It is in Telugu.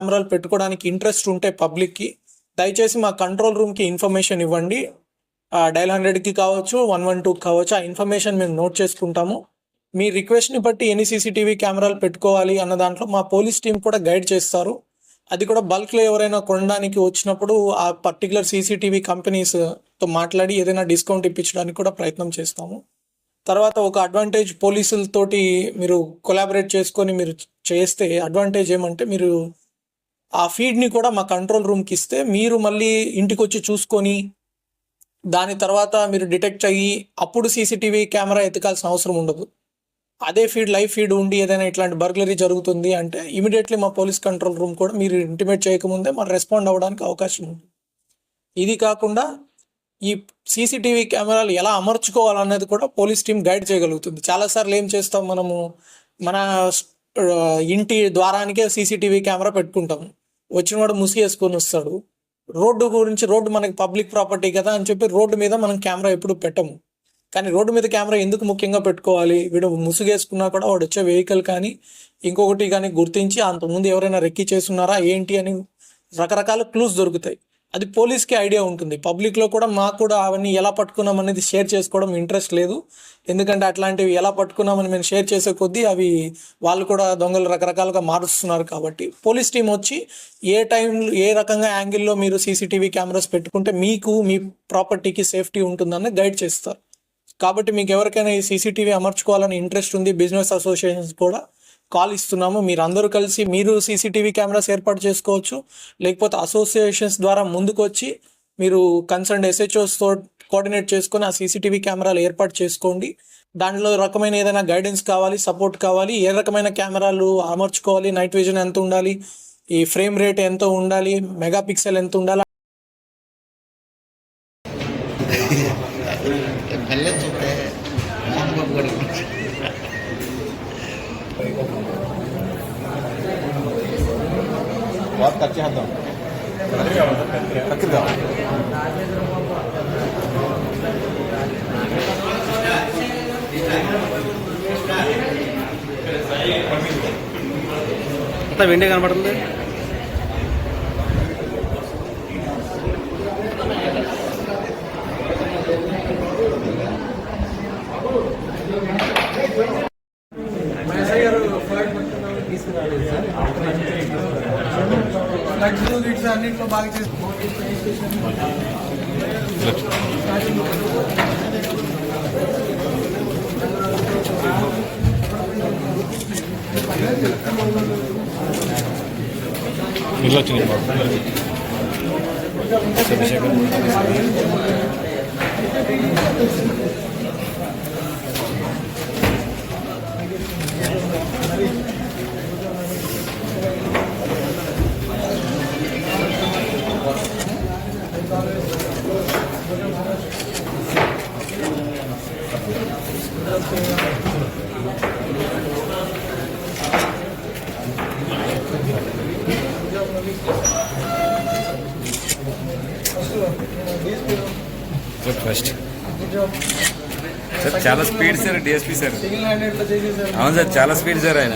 కెమెరాలు పెట్టుకోవడానికి ఇంట్రెస్ట్ ఉంటే పబ్లిక్కి. దయచేసి మా కంట్రోల్ రూమ్కి ఇన్ఫర్మేషన్ ఇవ్వండి. డైల్ హండ్రెడ్కి కావచ్చు వన్ వన్ టూకి కావచ్చు ఆ ఇన్ఫర్మేషన్ మేము నోట్ చేసుకుంటాము. మీ రిక్వెస్ట్ని బట్టి ఎన్ని సీసీటీవీ కెమెరాలు పెట్టుకోవాలి అన్న దాంట్లో మా పోలీస్ టీం కూడా గైడ్ చేస్తారు. అది కూడా బల్క్లో ఎవరైనా కొనడానికి వచ్చినప్పుడు ఆ పర్టికులర్ సీసీటీవీ కంపెనీస్తో మాట్లాడి ఏదైనా డిస్కౌంట్ ఇప్పించడానికి కూడా ప్రయత్నం చేస్తాము. తర్వాత ఒక అడ్వాంటేజ్ పోలీసులతోటి మీరు కొలాబరేట్ చేసుకొని మీరు చేస్తే అడ్వాంటేజ్ ఏమంటే మీరు ఆ ఫీడ్ని కూడా మా కంట్రోల్ రూమ్కి ఇస్తే మీరు మళ్ళీ ఇంటికి వచ్చి చూసుకొని దాని తర్వాత మీరు డిటెక్ట్ అయ్యి అప్పుడు సీసీటీవీ కెమెరా ఎతకాల్సిన అవసరం ఉండదు. అదే ఫీడ్ లైవ్ ఫీడ్ ఉండి ఏదైనా ఇట్లాంటి బర్గ్లరీ జరుగుతుంది అంటే ఇమీడియట్లీ మా పోలీస్ కంట్రోల్ రూమ్ కూడా మీరు ఇంటిమేట్ చేయకముందే మనం రెస్పాండ్ అవ్వడానికి అవకాశం ఉంది ఇది కాకుండా ఈ సీసీటీవీ కెమెరాలు ఎలా అమర్చుకోవాలనేది కూడా పోలీస్ టీం గైడ్ చేయగలుగుతుంది. చాలాసార్లు ఏం చేస్తాం మనము? మన ఇంటి ద్వారానికే సీసీటీవీ కెమెరా పెట్టుకుంటాం వచ్చినవాడు ముసిగేసుకొని వస్తాడు. రోడ్డు గురించి రోడ్డు మనకి పబ్లిక్ ప్రాపర్టీ కదా అని చెప్పి రోడ్డు మీద మనం కెమెరా ఎప్పుడు పెట్టము. కానీ రోడ్డు మీద కెమెరా ఎందుకు ముఖ్యంగా పెట్టుకోవాలి? వీడు ముసుగేసుకున్నా కూడా వాడు వచ్చే వెహికల్ కానీ ఇంకొకటి కానీ గుర్తించి అంతకుముందు ఎవరైనా రెక్కి చేస్తున్నారా ఏంటి అని రకరకాల క్లూస్ దొరుకుతాయి. అది పోలీస్కి ఐడియా ఉంటుంది. పబ్లిక్లో కూడా మాకు కూడా అవన్నీ ఎలా పట్టుకున్నాం అనేది షేర్ చేసుకోవడం ఇంట్రెస్ట్ లేదు. ఎందుకంటే అట్లాంటివి ఎలా పట్టుకున్నామని మేము షేర్ చేసే కొద్దీ అవి వాళ్ళు కూడా దొంగలు రకరకాలుగా మారుస్తున్నారు కాబట్టి పోలీస్ టీం వచ్చి ఏ టైంలో ఏ రకంగా యాంగిల్లో మీరు సీసీటీవీ కెమెరాస్ పెట్టుకుంటే మీకు మీ ప్రాపర్టీకి సేఫ్టీ ఉంటుందని గైడ్ చేస్తారు. కాబట్టి మీకు ఎవరికైనా ఈ సీసీటీవీ అమర్చుకోవాలని ఇంట్రెస్ట్ ఉంది బిజినెస్ అసోసియేషన్స్ కూడా కాల్ ఇస్తున్నాము. మీరు అందరూ కలిసి మీరు సీసీటీవీ కెమెరాస్ ఏర్పాటు చేసుకోవచ్చు. లేకపోతే అసోసియేషన్స్ ద్వారా ముందుకు వచ్చి మీరు కన్సర్న్ ఎస్హెచ్ఓస్తో కోఆర్డినేట్ చేసుకొని ఆ సీసీటీవీ కెమెరాలు ఏర్పాటు చేసుకోండి. దాంట్లో రకమైన ఏదైనా గైడెన్స్ కావాలి సపోర్ట్ కావాలి ఏ రకమైన కెమెరాలు అమర్చుకోవాలి నైట్ విజన్ ఎంత ఉండాలి ఈ ఫ్రేమ్ రేట్ ఎంత ఉండాలి మెగా పిక్సెల్ ఎంత ఉండాలి బాగా కట్ చేద్దాం కత్తిరిగా వెండే కనబడుతుంది వెండే కనపడుతుంది అన్నింటిలో బాగా చేసి ఇల్లు వచ్చినాయి ఫస్ట్ సార్ చాలా speed sir DSP sir single handed లో చేసేసారు అవును సార్ చాలా స్పీడ్ సార్ ఆయన